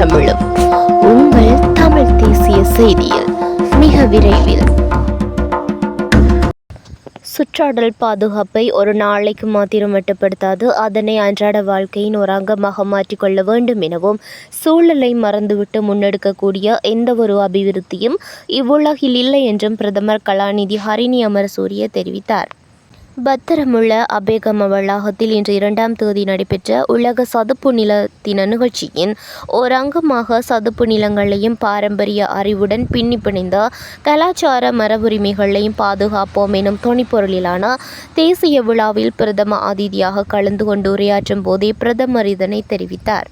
தமிழும். உங்கள் தமிழ் தேசிய செய்தியில் மிக விரைவில். சுற்றாடல் பாதுகாப்பை ஒரு நாளைக்கு மாத்திரம் மட்டுப்படுத்தாது அதனை அன்றாட வாழ்க்கையின் ஒரு அங்கமாக மாற்றிக்கொள்ள வேண்டும் எனவும் சூழலை மறந்துவிட்டு முன்னெடுக்கக்கூடிய எந்த ஒரு அபிவிருத்தியும் இவ்வுலகில் இல்லை என்றும் பிரதமர் கலாநிதி ஹரிணி அமரசூரிய தெரிவித்தார். பத்திரமுள்ள அபேகம வளாகத்தில் இன்று இரண்டாம் தேதி நடைபெற்ற உலக சதுப்பு நில தின நிகழ்ச்சியின் ஓர் அங்கமாக சதுப்பு நிலங்களையும் பாரம்பரிய அறிவுடன் பின்னி பிணைந்த கலாச்சார மரபுரிமைகளையும் பாதுகாப்போம் எனும் துணிப்பொருளிலான தேசிய விழாவில் பிரதம அதிதியாக கலந்து கொண்டு உரையாற்றும் போதே பிரதமர் இதனை தெரிவித்தார்.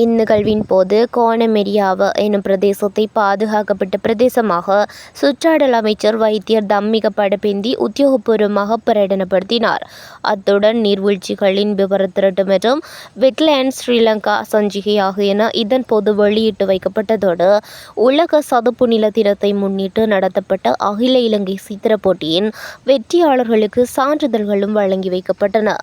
இந்நிகழ்வின் போது கோணமெரியாவ எனும் பிரதேசத்தை பாதுகாக்கப்பட்ட பிரதேசமாக சுற்றாடல் அமைச்சர் வைத்தியர் தம்மிக படப்பிந்தி உத்தியோகபூர்வமாக பிரகடனப்படுத்தினார். அத்துடன் நீர்வீழ்ச்சிகளின் விவர திரட்டு மற்றும் வெட்லேண்ட் ஸ்ரீலங்கா சஞ்சிகை ஆகியன இதன் போது வெளியிட்டு வைக்கப்பட்டதோடு உலக சதுப்பு நில தினத்தை முன்னிட்டு நடத்தப்பட்ட அகில இலங்கை சித்திர போட்டியின் வெற்றியாளர்களுக்கு சான்றிதழ்களும் வழங்கி வைக்கப்பட்டன.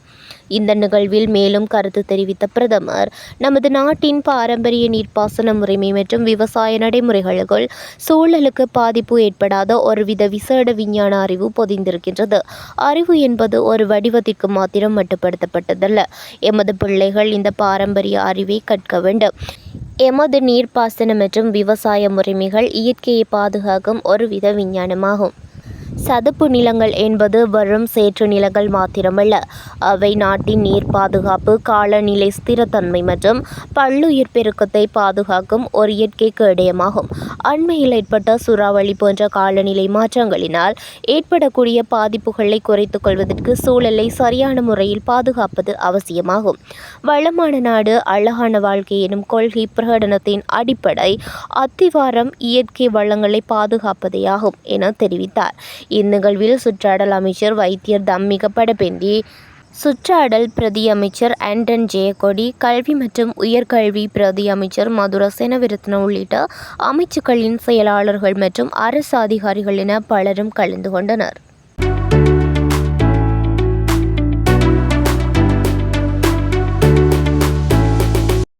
இந்த நிகழ்வில் மேலும் கருத்து தெரிவித்த பிரதமர் நமது நாட்டின் பாரம்பரிய நீர்ப்பாசன முறைமை மற்றும் விவசாய நடைமுறைகளுக்குள் சூழலுக்கு பாதிப்பு ஏற்படாத ஒருவித விசேட விஞ்ஞான அறிவு பொதிந்திருக்கின்றது. அறிவு என்பது ஒரு வடிவத்திற்கு மாத்திரம் மட்டுப்படுத்தப்பட்டதல்ல. எமது பிள்ளைகள் இந்த பாரம்பரிய அறிவை கற்க வேண்டும். எமது நீர்ப்பாசன மற்றும் விவசாய முறைமைகள் இயற்கையை பாதுகாக்கும் ஒருவித விஞ்ஞானமாகும். சதுப்பு நிலங்கள் என்பது வெறும் சேற்று நிலங்கள் மாத்திரமல்ல. அவை நாட்டின் நீர் பாதுகாப்பு காலநிலை ஸ்திரத்தன்மை மற்றும் பல்லுயிர் பெருக்கத்தை பாதுகாக்கும் ஒரு இயற்கை கேடயமாகும் அண்மையில் ஏற்பட்ட சூறாவளி போன்ற காலநிலை மாற்றங்களினால் ஏற்படக்கூடிய பாதிப்புகளை குறைத்துக் கொள்வதற்கு சூழலை சரியான முறையில் பாதுகாப்பது அவசியமாகும். வளமான நாடு அழகான வாழ்க்கை எனும் கொள்கை பிரகடனத்தின் அடிப்படை அத்திவாரம் இயற்கை வளங்களை பாதுகாப்பதேயாகும் என தெரிவித்தார். இந்நிகழ்வில் சுற்றாடல் அமைச்சர் வைத்தியர் தம்மிக படபெந்தி சுற்றாடல் பிரதி அமைச்சர் ஆண்டன் ஜெயக்கொடி கல்வி மற்றும் உயர்கல்வி பிரதி அமைச்சர் மதுர செனவிரத்ன உள்ளிட்ட அமைச்சுக்களின் செயலாளர்கள் மற்றும் அரசு அதிகாரிகள் என பலரும் கலந்து கொண்டனர்.